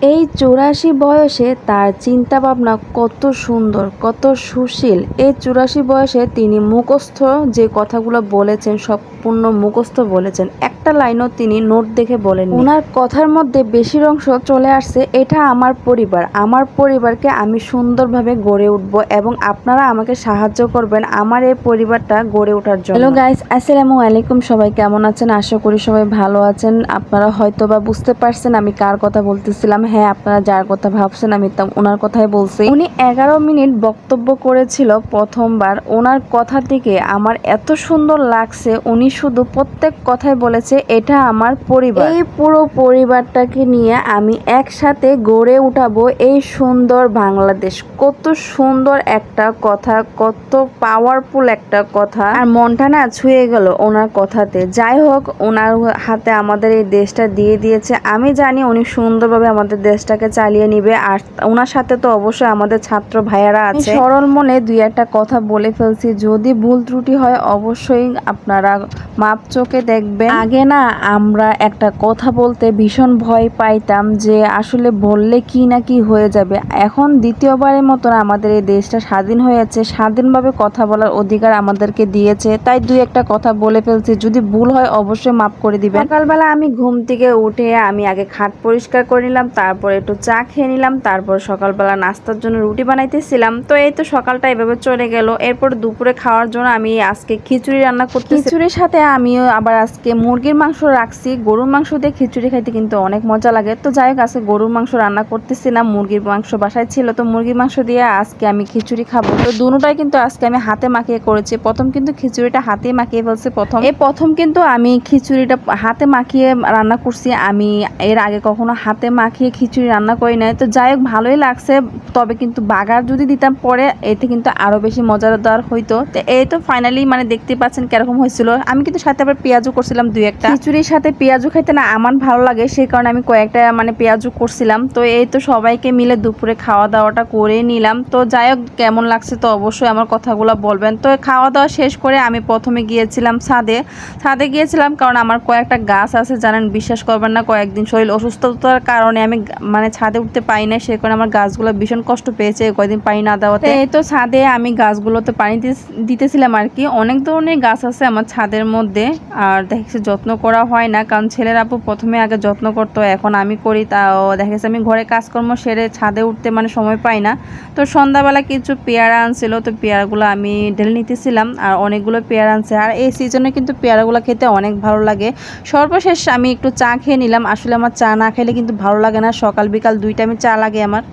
এই চুরাশি বয়সে তার চিন্তা ভাবনা কত সুন্দর, কত সুশীল। এই চুরাশি বয়সে তিনি মুখস্থ যে কথাগুলো বলেছেন, সম্পূর্ণ মুখস্থ বলেছেন, একটা লাইনও তিনি নোট দেখে বলেন ওনার কথার মধ্যে বেশির অংশ চলে আসছে, এটা আমার পরিবার, আমার পরিবারকে আমি সুন্দরভাবে গড়ে উঠব এবং আপনারা আমাকে সাহায্য করবেন আমার এই পরিবারটা গড়ে ওঠার জন্য। হ্যালো গাইস আসসালামু আলাইকুম, সবাই কেমন আছেন? আশা করি সবাই ভালো আছেন। আপনারা হয়তো বা বুঝতে পারছেন আমি কার কথা বলতেছিলাম। হ্যাঁ আপনারা যার কথা ভাবছেন, আমি তা ওনার কথাই বলছি। উনি এগারো মিনিট বক্তব্য করেছিল প্রথমবার। ওনার কথা থেকে আমার এত সুন্দর লাগছে, উনি শুধু প্রত্যেক কথাই বলেছে, এটা আমার পরিবার। এই পুরো পরিবারটাকে নিয়ে আমি একসাথে গড়ে উঠাবো এই সুন্দর বাংলাদেশ। কত সুন্দর একটা কথা, কত পাওয়ারফুল একটা কথা। আর মনটা না ছুঁয়ে গেল ওনার কথাতে। যাই হোক, ওনার হাতে আমাদের এই দেশটা দিয়ে দিয়েছে। আমি জানি উনি সুন্দরভাবে আমাদের দেশটাকে চালিয়ে নিবে। আর ওনার সাথে তো অবশ্যই আমাদের ছাত্র ভাইয়ারা আছে। সরল মনে দুই একটা কথা বলে ফেলছি। যদি ভুল ত্রুটি হয় অবশ্যই আপনারা মাপ চোখে দেখবেন। আগে না আমরা একটা কথা বলতে ভীষণ ভয় পাইতাম যে আসলে বললে কি না কি হয়ে যাবে। এখন দ্বিতীয়বারের মতন আমাদের এই দেশটা স্বাধীন হয়েছে স্বাধীনভাবে কথা বলার অধিকার আমাদেরকে দিয়েছে। তাই দুই একটা কথা বলে ফেলছি যদি ভুল হয় অবশ্যই মাফ করে দিবেন। সকালবেলা আমি ঘুম থেকে উঠে আমি আগে খাট পরিষ্কার করে নিলাম তারপর একটু চা খেয়ে নিলাম তারপর সকালবেলা নাস্তার জন্য রুটি বানাইতেছিলাম। তো এই তো সকালটা এভাবে চলে গেল। এরপর দুপুরে খাওয়ার জন্য আমি আজকে খিচুড়ি রান্না করতে খিচুড়ির সাথে আমিও আবার আজকে মুরগির মাংস রাখছি, গরুর মাংস দিয়ে খিচুড়ি খাইতে কিন্তু অনেক মজা লাগে। তো যাই হোক, আজকে গরুর মাংস রান্না করতেছি না, মুরগির মাংস বাসায় ছিল, তো মুরগির মাংস দিয়ে আজকে আমি খিচুড়ি খাব। তো দুটোটাই কিন্তু আজকে আমি হাতে মাখিয়ে করেছি। প্রথম কিন্তু খিচুড়িটা হাতে মাখিয়ে ফেলছি প্রথম। এই প্রথম কিন্তু আমি খিচুড়িটা হাতে মাখিয়ে রান্না করছি। আমি এর আগে কখনো হাতে মাখিয়ে খিচুড়ি রান্না করি নাই। তো যাই হোক, ভালোই লাগছে। তবে কিন্তু বাগার যদি দিতাম পরে, এতে কিন্তু আরও বেশি মজাদার হইতো। তো এই তো ফাইনালি মানে দেখতে পাচ্ছেন কীরকম হয়েছিল। আমি কিন্তু সাথে আবার পেঁয়াজও করছিলাম দুই একটা। খিচুড়ির সাথে পেঁয়াজও খাইতে না আমার ভালো লাগে সেই কারণে আমি কয়েকটা মানে পেঁয়াজও করছিলাম। তো এই তো সবাইকে মিলে দুপুরে খাওয়া দাওয়াটা করে নিলাম। তো যাই হোক কেমন লাগছে তো অবশ্যই আমার কথাগুলো বলবেন। তো খাওয়া দাওয়া শেষ করে আমি প্রথমে গিয়েছিলাম ছাদে। ছাদে গিয়েছিলাম কারণ আমার কয়েকটা গাছ আছে জানেন বিশ্বাস করবেন না কয়েকদিন শরীর অসুস্থতার কারণে আমি মানে ছাদে উঠতে পাই না সে কারণে আমার গাছগুলো ভীষণ কষ্ট পেয়েছে কয়েকদিন পানি না দেওয়াতে। এই তো ছাদে আমি গাছগুলোতে পানি দিতেছিলাম আর কি। অনেক ধরনের গাছ আছে আমার ছাদের মধ্যে, আর দেখছি যত্ন করা হয় না, কারণ ছেলের আপু প্রথমে আগে যত্ন করতো, এখন আমি করি, তাও দেখেছি আমি ঘরে কাজকর্ম সেরে ছাদে উঠতে মানে সময় পাই না। তো সন্ধ্যাবেলা কিছু পেয়ারা আনছিল, তো পেয়ারাগুলো আমি ঢেলে নিতেছিলাম, আর অনেকগুলো পেয়ারা আনছে। আর এই সিজনে কিন্তু পেয়ারাগুলো খেতে অনেক ভালো লাগে। সর্বশেষ আমি একটু চা খেয়ে নিলাম, আসলে আমার চা না খেলে কিন্তু ভালো লাগে না, সকাল বিকাল দুই টাইমে চা লাগে আমার।